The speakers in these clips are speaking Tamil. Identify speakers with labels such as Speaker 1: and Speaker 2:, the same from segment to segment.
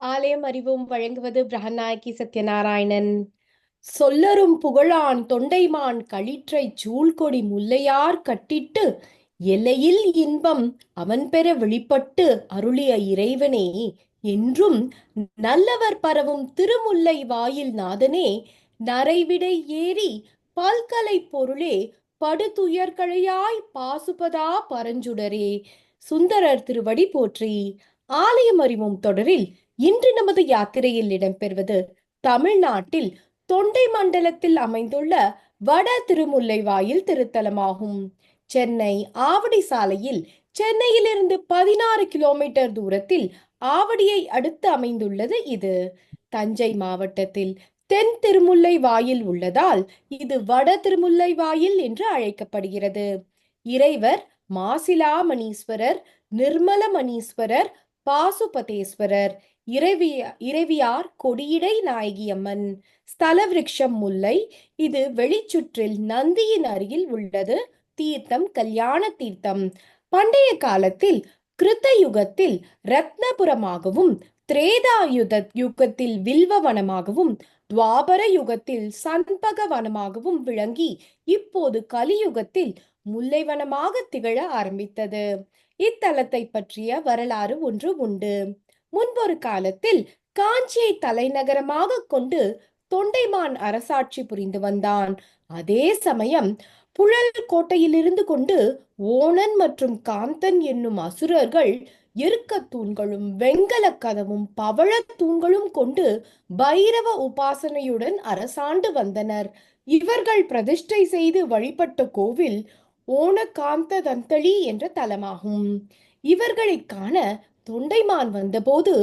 Speaker 1: ஆலயம் அறிவும் வழங்குவது பிரகநாயகி சத்யநாராயணன். சொல்லரும் புகழான் தொண்டைமான் களிற்றை சூழ்கொடி முல்லையார் கட்டிட்டு எல்லையில் இன்பம் அவன் பெற வெளிப்பட்டு அருளிய இறைவனே என்றும் நல்லவர் பரவும் திருமுல்லை வாயில் நாதனே நரைவிடை ஏறி பல்கலை பொருளே படுதுயர்களையாய் பாசுபதா பரஞ்சுடரே. சுந்தரர் திருவடி போற்றி ஆலயம் அறிவும் தொடரில் இன்று நமது யாத்திரையில் இடம்பெறுவது தமிழ்நாட்டில் தொண்டை மண்டலத்தில் அமைந்துள்ள வட திருமுல்லைவாயில் திருத்தலமாகும். சென்னை ஆவடி சாலையில் சென்னையிலிருந்து பதினாறு கிலோமீட்டர் தூரத்தில் ஆவடியை அடுத்து அமைந்துள்ளது இது. தஞ்சை மாவட்டத்தில் தென் திருமுல்லை வாயில் உள்ளதால் இது வட திருமுல்லை வாயில் என்று அழைக்கப்படுகிறது. இறைவர் மாசிலாமணீஸ்வரர் நிர்மலமணீஸ்வரர் பாசுபதேஸ்வரர் இறைவிய இறைவியார் கொடியிடை நாயகியம்மன் ஸ்தல விருட்சம் முல்லை இது வெளிச்சுற்றில் நந்தியின் அருகில் உள்ளது தீர்த்தம் கல்யாண தீர்த்தம். பண்டைய காலத்தில் கிருத்த யுகத்தில் ரத்னபுரமாகவும் திரேதாயுத யுகத்தில் வில்வவனமாகவும் துவாபர யுகத்தில் சண்பக வனமாகவும் விளங்கி இப்போது கலியுகத்தில் முல்லைவனமாக திகழ ஆரம்பித்தது. இத்தலத்தை பற்றிய வரலாறு ஒன்று உண்டு. முன்பொரு காலத்தில் காஞ்சியை தலைநகரமாக கொண்டு தொண்டைமான் அரசாட்சி புரிந்து வந்தான். அதே சமயம் புழல் கோட்டையிலிருந்து கொண்டு ஓணன் மற்றும் காந்தன் என்னும் அசுரர்கள் எருக்க தூண்களும் வெங்கல கதவும் பவழ தூண்களும் கொண்டு பைரவ உபாசனையுடன் அரசாண்டு வந்தனர். இவர்கள் பிரதிஷ்டை செய்து வழிபட்ட கோவில் ஓணகாந்த தந்தளி என்ற தலமாகும். இவர்களை காண தொண்டைமான் வந்தபோது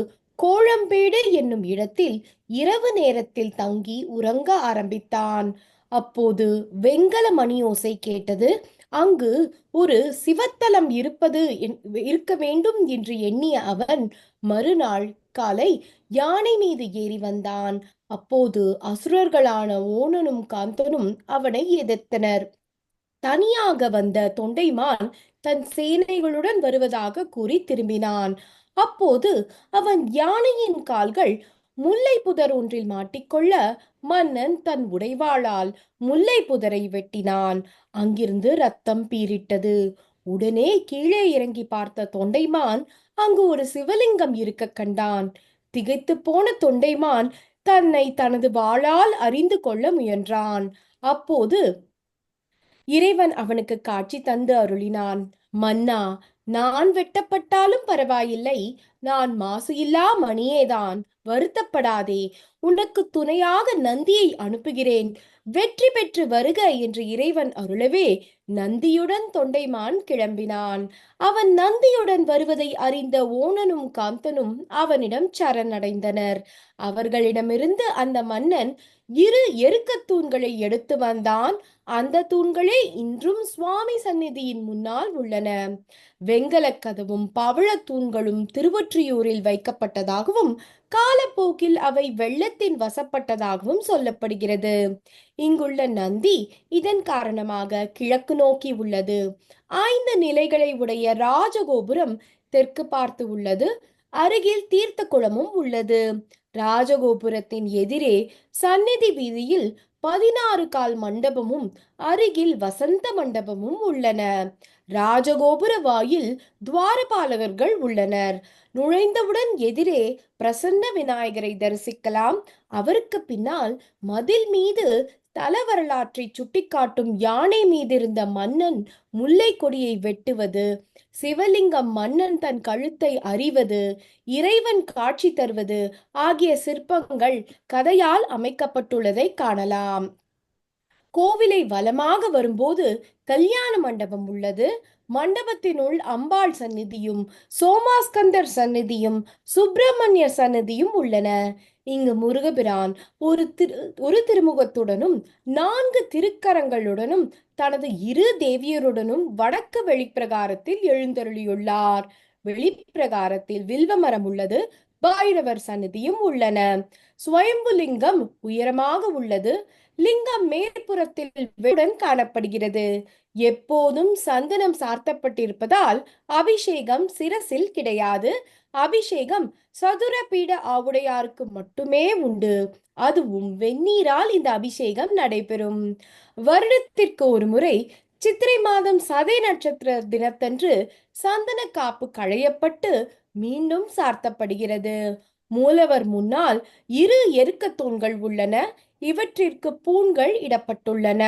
Speaker 1: கோழம்பேடு என்னும் இடத்தில் இரவு நேரத்தில் தங்கி உறங்க ஆரம்பித்தான். அப்போது வெங்கல மணியோசை கேட்டது அங்கு ஒரு சிவத்தலம் இருப்பது இருக்க வேண்டும் என்று எண்ணிய அவன் மறுநாள் காலை யானை மீது ஏறி வந்தான். அப்போது அசுரர்களான ஓணனும் காந்தனும் அவனை எதிர்த்தனர். தனியாக வந்த தொண்டைமான் தன் சேனைகளுடன் வருவதாக கூறி திரும்பினான். அப்போது அவன் யானையின் கால்கள் முல்லை புதர் ஒன்றில் மாட்டிக்கொள்ள மன்னன் தன் உடைவாளால் முல்லை புதரை வெட்டினான். அங்கிருந்து ரத்தம் பீரிட்டது உடனே கீழே இறங்கி பார்த்த தொண்டைமான் அங்கு ஒரு சிவலிங்கம் இருக்க கண்டான். திகைத்து போன தொண்டைமான் தன்னை தனது வாளால் அறிந்து கொள்ள முயன்றான். அப்போது இறைவன் அவனுக்கு காட்சி தந்து அருளினான். மன்னா நான் வெட்டப்பட்டாலும் பரவாயில்லை நான் மாசு இல்லா மணியேதான் வருத்தப்படாதே. உனக்கு துணையாக நந்தியை அனுப்புகிறேன். வெற்றி பெற்று வருக என்று இறைவன் அருளவே நந்தியுடன் தொண்டைமான் கிளம்பினான். அவன் நந்தியுடன் வருவதை அறிந்த ஓணனும் காந்தனும் அவனிடம் சரணடைந்தனர். அவர்களிடமிருந்து அந்த மன்னன் இரு எருக்கத் தூண்களை எடுத்து வந்தான். அந்த தூண்களே இன்றும் சுவாமி சந்நிதியின் முன்னால் உள்ளன. வெங்கல கதவும் பவழ தூண்களும் திருவொற்றியூரில் வைக்கப்பட்டதாகவும் காலப்போக்கில் அவை வெள்ளத்தின் வசப்பட்டதாகவும் சொல்லப்படுகிறது. இங்குள்ள நந்தி இதன் காரணமாக கிழக்கு நோக்கி உள்ளது. ஐந்து நிலைகளை உடைய ராஜகோபுரம் தெற்கு பார்த்து உள்ளது. அருகில் தீர்த்த குளமும் உள்ளது. ராஜகோபுரத்தின் எதிரே சந்நிதி வீதியில் பதினாறு கால் மண்டபமும் அருகில் வசந்த மண்டபமும் உள்ளன. ராஜகோபுர வாயில் துவாரபாலகர்கள் உள்ளனர். நுழைந்தவுடன் எதிரே பிரசன்ன விநாயகரை தரிசிக்கலாம். அவருக்கு பின்னால் மதில் மீது தல வரலாற்றை சுட்டிக்காட்டும் யானை மீதிருந்த மன்னன் முல்லை கொடியை வெட்டுவது சிவலிங்கம் மன்னன் தன் கழுத்தை அறிவது இறைவன் காட்சி தருவது ஆகிய சிற்பங்கள் கதையால் அமைக்கப்பட்டுள்ளதை காணலாம். கோவிலை வலமாக வரும்போது கல்யாண மண்டபம் உள்ளது. மண்டபத்தினுள் அம்பாள் சந்நிதியும் சோமாஸ்கந்தர் சந்நிதியும் சுப்பிரமணிய சந்நிதியும் உள்ளன. இங்கு முருகபிரான் ஒரு திரு ஒரு திருமுகத்துடனும் நான்கு திருக்கரங்களுடனும் தனது இரு தேவியருடனும் வடக்கு வெளிப்பிரகாரத்தில் எழுந்தருளியுள்ளார். வெளிப்பிரகாரத்தில் வில்வமரம் உள்ளது. பைரவர் சன்னதியும் உள்ளன. சுவயம்புலிங்கம் உயரமாக உள்ளது. லிங்கம் மேற்புறத்தில் காணப்படுகிறது. எப்போதும் சந்தனம் சார்த்தப்பட்டிருப்பதால் அபிஷேகம் சிரசில் கிடையாது. அபிஷேகம் சதுர பீட ஆவுடையாருக்கு மட்டுமே உண்டு. அதுவும் வெந்நீரால் இந்த அபிஷேகம் நடைபெறும். வருடத்திற்கு ஒரு முறை சித்திரை மாதம் சதை நட்சத்திர தினத்தன்று சந்தன காப்பு களையப்பட்டு மீண்டும் சார்த்தப்படுகிறது. மூலவர் முன்னால் இரு எருக்க தூண்கள் உள்ளன. இவற்றிற்கு பூண்கள் இடப்பட்டுள்ளன.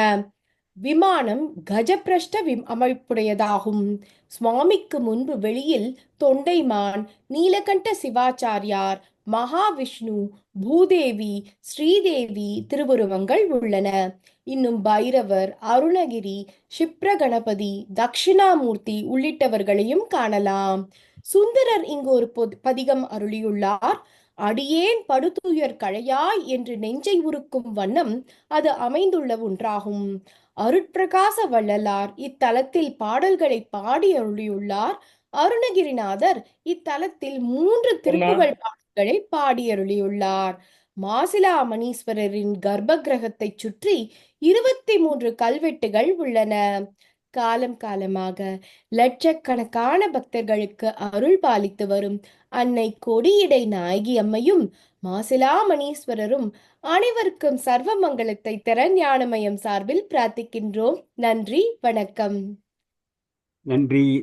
Speaker 1: விமானம் கஜபிரஷ்ட விம் அமைப்புடையதாகும். சுவாமிக்கு முன்பு வெளியில் தொண்டைமான் நீலகண்ட சிவாச்சாரியார் மகாவிஷ்ணு பூதேவி ஸ்ரீதேவி திருவுருவங்கள் உள்ளன. இன்னும் பைரவர் அருணகிரி சிப்ர கணபதி தட்சிணாமூர்த்தி உள்ளிட்டவர்களையும் காணலாம். சுந்தரர் இங்கு ஒரு பதிகம் அருளியுள்ளார். அடியேன் படுத்துயர் கழையாய் என்று நெஞ்சை உருக்கும் வண்ணம் அது அமைந்துள்ள ஒன்றாகும் அருட்பிரகாச வள்ளலார் இத்தலத்தில் பாடல்களை பாடி அருளியுள்ளார். அருணகிரிநாதர் இத்தலத்தில் மூன்று திருப்புகள் பாடல்களை பாடியருளியுள்ளார். மாசிலா மணீஸ்வரரின் கர்ப்ப கிரகத்தை சுற்றி இருபத்தி மூன்று கல்வெட்டுகள் உள்ளன. காலம் காலமாக லட்சக்கணக்கான பக்தர்களுக்கு அருள் பாலித்து வரும் அன்னை கொடியிடை நாயகி அம்மையும் மாசிலா மணீஸ்வரரும் அனைவருக்கும் சர்வ மங்களத்தை தர ஞானமயம் சார்பில் பிரார்த்திக்கின்றோம். நன்றி வணக்கம்.
Speaker 2: நன்றி.